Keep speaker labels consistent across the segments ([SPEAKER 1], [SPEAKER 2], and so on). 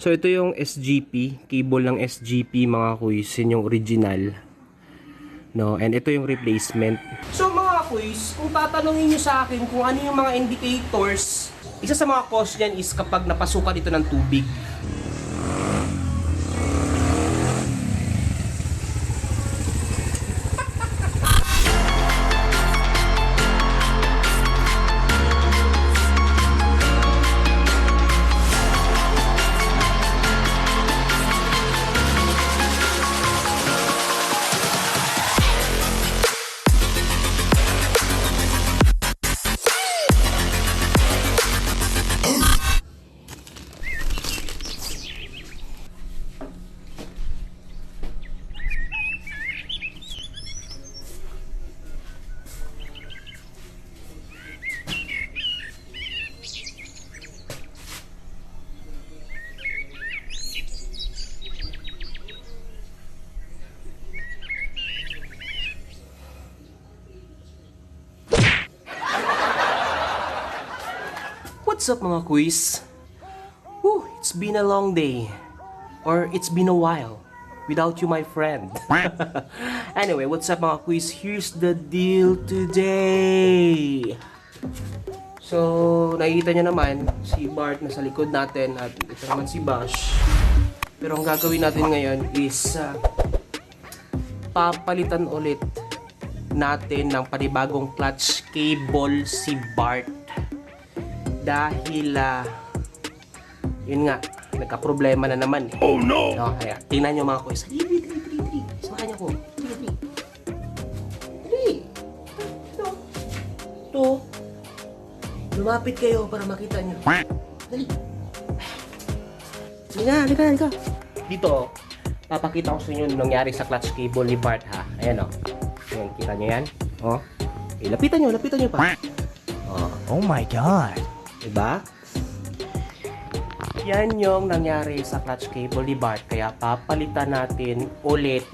[SPEAKER 1] So ito yung SGP, cable ng SGP mga kuys, yun yung original. No, and ito yung replacement. So mga kuys, kung tatanungin niyo sa akin kung ano yung mga indicators, isa sa mga cause niyan is kapag napasukan ito ng tubig. What's up mga quiz? Whew, it's been a long day. Or it's been a while. Without you, my friend. anyway, what's up mga quiz? Here's the deal today. So, nakikita nyo naman, si Bart nasa likod natin at ito naman si Bash. Pero ang gagawin natin ngayon is uh, papalitan ulit natin ng panibagong clutch cable si Bart dahil ah, yun nga nagka-problema na naman eh.
[SPEAKER 2] Oh no!
[SPEAKER 1] No, kaya tingnan nyo mga kuys. Dali, dali, dali, dali. Samahan niyo ko. Dali, dali. Dali. Ito. Ito. Lumapit kayo para makita nyo. Dali. Halika, halika, halika. Dito, papakita ko sa inyo nangyari sa clutch cable ni Bart ha. Ayan o. Ayan, kita nyo yan? O. Eh, lapitan nyo, lapitan nyo pa. O.
[SPEAKER 2] Oh my god!
[SPEAKER 1] Diba? Yan yung nangyari sa clutch cable ni Bart. Kaya papalitan natin ulit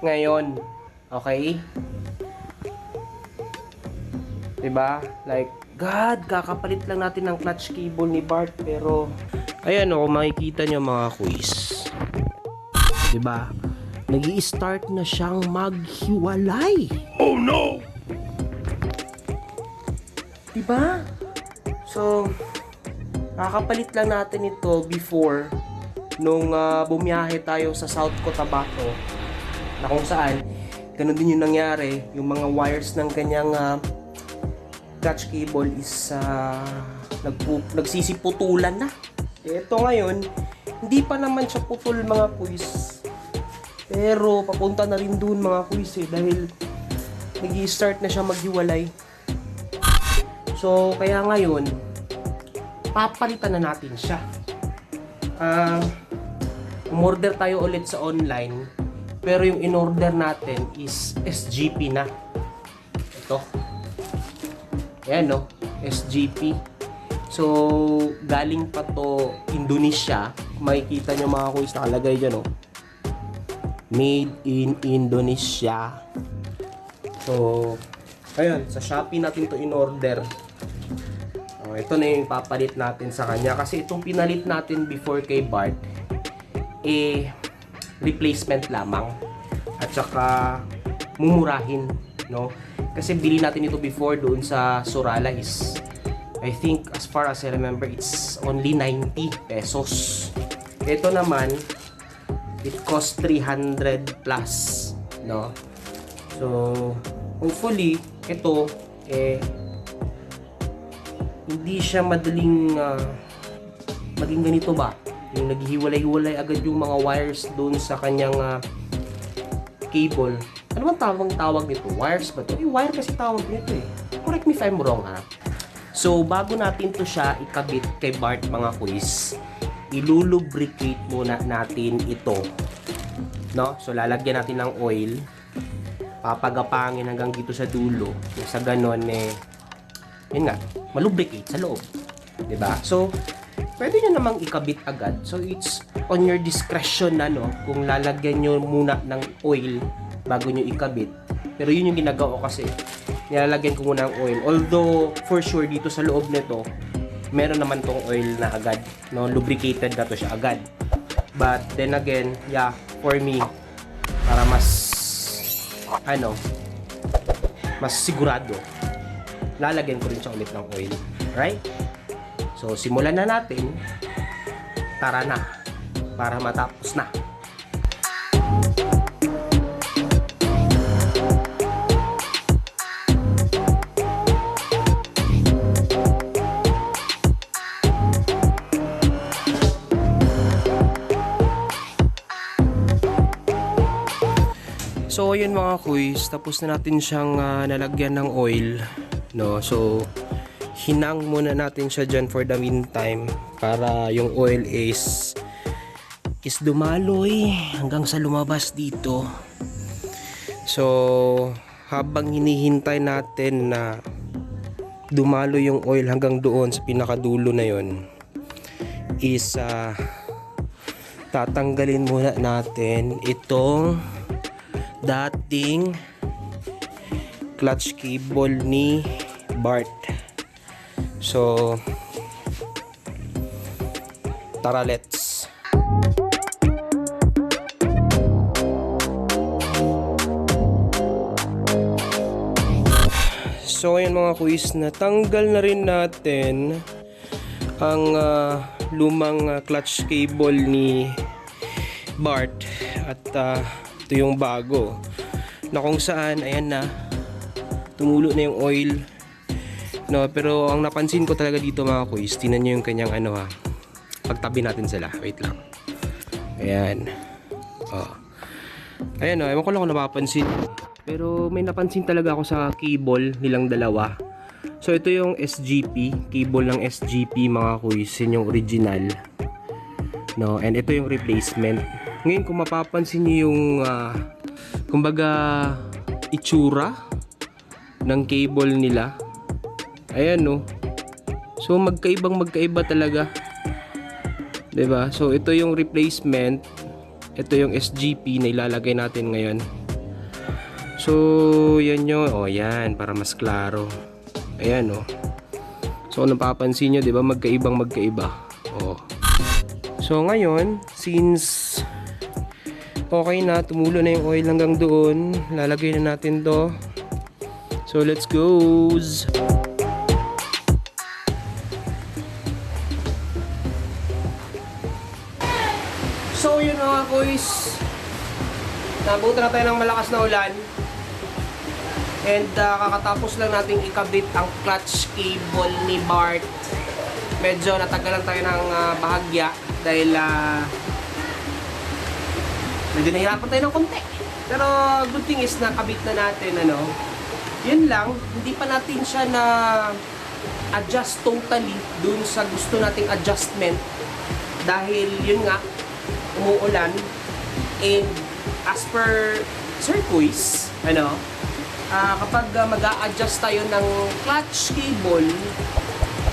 [SPEAKER 1] ngayon. Okay? Diba? Like, God, kakapalit lang natin ng clutch cable ni Bart. Pero, ayan o, kung makikita nyo mga quiz. Diba? nag start na siyang maghiwalay.
[SPEAKER 2] Oh no!
[SPEAKER 1] Diba? So, kakapalit lang natin ito before nung ah, bumiyahe tayo sa South Cotabato na kung saan ganun din yung nangyari. Yung mga wires ng kanyang ah, clutch cable is ah, nagpu- nagsisiputulan na. Ito ngayon hindi pa naman siya putol mga kuis. Pero papunta na rin dun mga kuis eh dahil nag start na siya maghiwalay. So, kaya ngayon, papalitan na natin siya. Ah, umorder tayo ulit sa online, pero yung in-order natin is SGP na. Ito. Ayan, no? SGP. So, galing pa to Indonesia. Makikita nyo mga kuis, nakalagay dyan, no? Made in Indonesia. So, ayun, sa Shopee natin to in-order. Oh, ito na yung papalit natin sa kanya. Kasi itong pinalit natin before kay Bart, eh, replacement lamang. At saka, mumurahin, no? Kasi bili natin ito before doon sa Sorala is, I think, as far as I remember, it's only 90 pesos. Ito naman, it cost 300 plus, no? So, hopefully, ito, eh, hindi siya madaling ah, maging ganito ba? Yung naghihiwalay-hiwalay agad yung mga wires doon sa kanyang ah, cable. Ano bang tawag tawag nito? Wires ba to? Wire kasi tawag nito eh. Correct me if I'm wrong ha. So, bago natin to siya ikabit kay Bart mga quiz, ilulubricate muna natin ito. No? So, lalagyan natin ng oil. Papagapangin hanggang dito sa dulo. Sa ganon eh, yun nga, malubricate sa loob. ba? So, pwede nyo namang ikabit agad. So, it's on your discretion na, no? Kung lalagyan nyo muna ng oil bago nyo ikabit. Pero yun yung ginagawa ko kasi. Nilalagyan ko muna ng oil. Although, for sure, dito sa loob nito, meron naman tong oil na agad, no, lubricated na to siya agad. But then again, yeah, for me, para mas, ano, mas sigurado, lalagyan ko rin siya ulit ng oil. Right? So, simulan na natin. Tara na. Para matapos na. So ayun mga kuys, tapos na natin siyang ah, nalagyan ng oil, no. So hinang muna natin siya diyan for the meantime para yung oil is is dumaloy hanggang sa lumabas dito. So habang hinihintay natin na dumalo yung oil hanggang doon sa pinakadulo na yon is ah, tatanggalin muna natin itong dating clutch cable ni Bart. So, tara let's. So, ayun mga kuis, natanggal na rin natin ang ah, lumang ah, clutch cable ni Bart at ah, ito yung bago na kung saan ayan na tumulo na yung oil no pero ang napansin ko talaga dito mga kuys tinan nyo yung kanyang ano ha pagtabi natin sila. Wait lang. Ayan. Oh. Ayan o ewan ko lang kung napapansin. Pero may napansin talaga ako sa cable nilang dalawa. So ito yung SGP cable ng SGP mga kuys yun yung original. No and ito yung replacement. Ngayon kung mapapansin niyo yung ah, kumbaga itsura ng cable nila ayan no? So magkaibang magkaiba talaga. 'Di ba so ito yung replacement. Ito yung SGP na ilalagay natin ngayon. So yan yun oh yan para mas klaro. Ayan oh so napapansin nyo 'di ba magkaibang magkaiba. Oh. So ngayon, since okay na, tumulo na yung oil hanggang doon, lalagay na natin to. So let's go! So yun mga boys, nabutan na tayo ng malakas na ulan. And uh, kakatapos lang nating ikabit ang clutch cable ni Bart. Medyo natagalan tayo ng uh, bahagya dahil uh, medyo nahirapan tayo ng konti. Pero good thing is nakabit na natin ano. Yun lang, hindi pa natin siya na adjust totally dun sa gusto nating adjustment dahil yun nga umuulan and as per Quiz, ano, ah, kapag uh, mag adjust tayo ng clutch cable,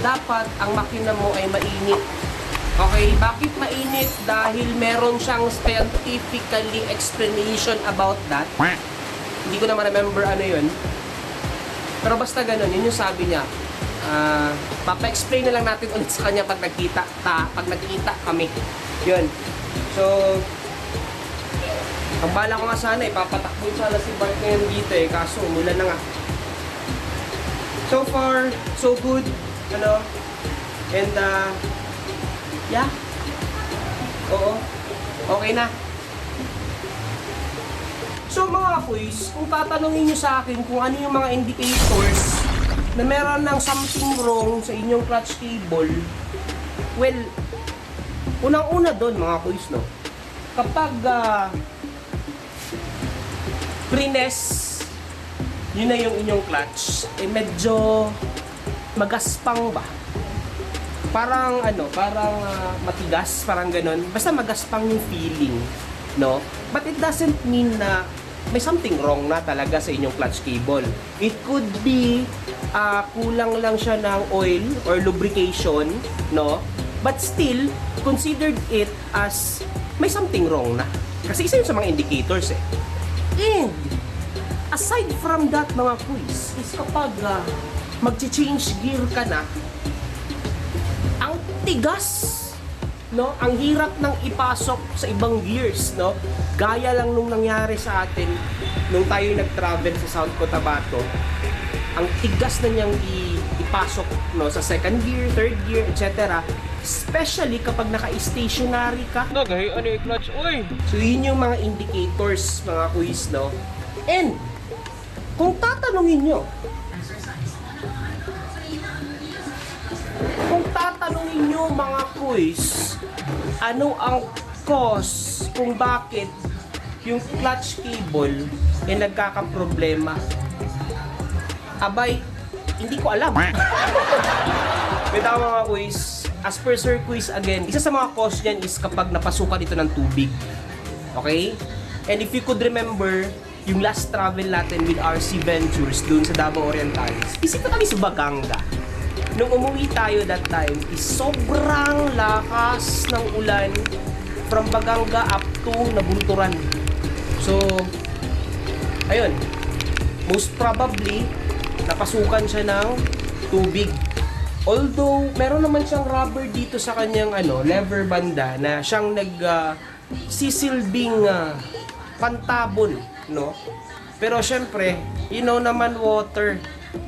[SPEAKER 1] dapat ang makina mo ay mainit. Okay, bakit mainit? Dahil meron siyang scientifically explanation about that. Hindi ko na ma-remember ano yun. Pero basta ganun, yun yung sabi niya. Ah, papa-explain na lang natin ulit sa kanya pag nagkita, ta, pag nagkita kami. Yun. So, ang bala ko nga sana, ipapatakbo sana si Bart ngayon dito eh, kaso umulan na nga. So far, so good. Ano? And, uh, yeah. Oo. Okay na. So mga kuys, kung tatanungin nyo sa akin kung ano yung mga indicators na meron ng something wrong sa inyong clutch cable, well, unang-una doon mga kuys, no? Kapag uh, freeness, yun na yung inyong clutch, eh medyo magaspang ba? Parang ano, parang ah, matigas, parang ganun. Basta magaspang yung feeling, no? But it doesn't mean na may something wrong na talaga sa inyong clutch cable. It could be ah, kulang lang siya ng oil or lubrication, no? But still, considered it as may something wrong na. Kasi isa yun sa mga indicators eh. And, aside from that mga quiz, is kapag uh, mag-change gear ka na, tigas! No? Ang hirap ng ipasok sa ibang gears, no? Gaya lang nung nangyari sa atin nung tayo nag-travel sa South Cotabato. Ang tigas na niyang ipasok no sa second gear, third gear, etc. Especially kapag naka-stationary ka.
[SPEAKER 3] Nagay, ano yung clutch? Uy!
[SPEAKER 1] So yun yung mga indicators, mga quiz, no? And, kung tatanungin nyo, kung tatanungin nyo mga quiz, ano ang cause kung bakit yung clutch cable ay nagkakaproblema? Abay, hindi ko alam. Bitaw mga quiz, as per Sir Quiz again, isa sa mga cause niyan is kapag napasukan ito ng tubig. Okay? And if you could remember, yung last travel natin with RC Ventures dun sa Davao Orientales, isip kami sa Baganga. Nung umuwi tayo that time, is sobrang lakas ng ulan from Baganga up to Nabunturan. So, ayun, most probably, napasukan siya ng tubig. Although, meron naman siyang rubber dito sa kanyang ano, lever banda na siyang nag ah, sisilbing ah, pantabon, no? Pero syempre, you know naman water,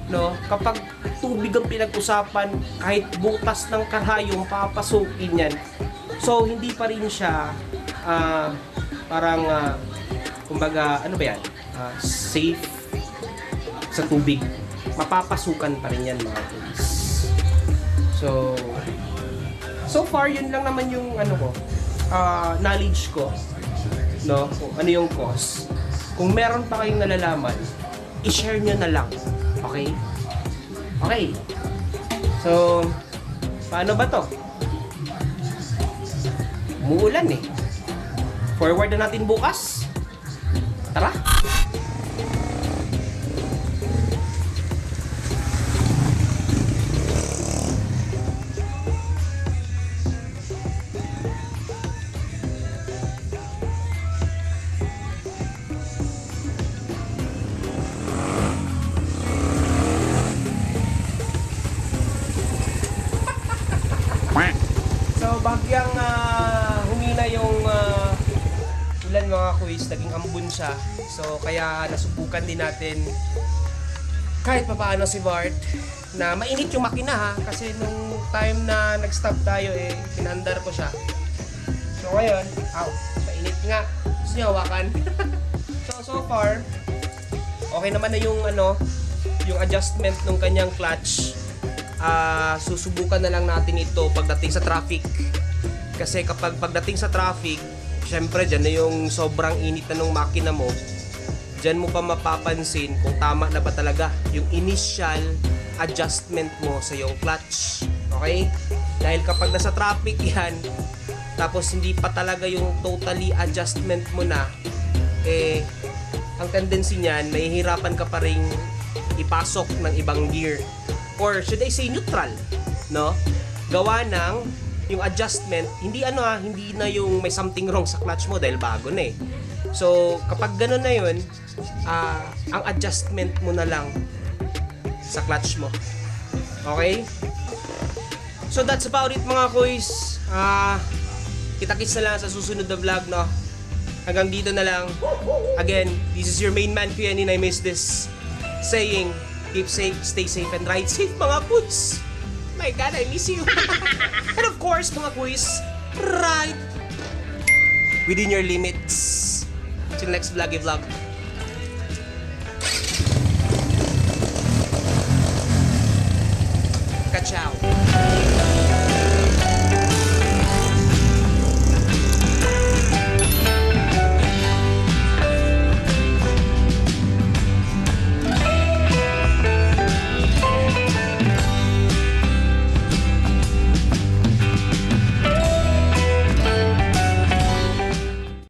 [SPEAKER 1] no? Kapag tubig ang pinag-usapan, kahit butas ng karayong papasukin yan. So, hindi pa rin siya ah, parang ah, kumbaga, ano ba yan? Ah, safe sa tubig. Mapapasukan pa rin yan mga police. So, so far, yun lang naman yung ano ko, ah, knowledge ko, no? Kung ano yung cause. Kung meron pa kayong nalalaman, i-share nyo na lang. Okay? Okay. So, paano ba to? Umuulan eh. Forward na natin bukas. Tara! Quiz, naging ambun siya. So, kaya nasubukan din natin kahit papaano si Bart na mainit yung makina ha kasi nung time na nag-stop tayo eh pinandar ko siya. So ngayon, aw, mainit nga. Gusto niyo hawakan? so so far, okay naman na yung ano, yung adjustment ng kanyang clutch. Ah, susubukan na lang natin ito pagdating sa traffic. Kasi kapag pagdating sa traffic, syempre dyan na yung sobrang init na ng makina mo, dyan mo pa mapapansin kung tama na ba talaga yung initial adjustment mo sa yung clutch. Okay? Dahil kapag nasa traffic yan, tapos hindi pa talaga yung totally adjustment mo na, eh, ang tendency niyan, mahihirapan ka pa rin ipasok ng ibang gear. Or should I say neutral, no? Gawa ng yung adjustment, hindi ano ah, hindi na yung may something wrong sa clutch mo dahil bago na eh. So, kapag ganun na yun, ah, ang adjustment mo na lang sa clutch mo. Okay? So, that's about it mga kuys. Ah, kita-kits na lang sa susunod na vlog, no? Hanggang dito na lang. Again, this is your main man, Kuya and I miss this saying, keep safe, stay safe, and ride safe, mga kuys. My God, I miss you. and of course, mga kuys, ride within your limits. Till next vloggy vlog. Ka-ciao.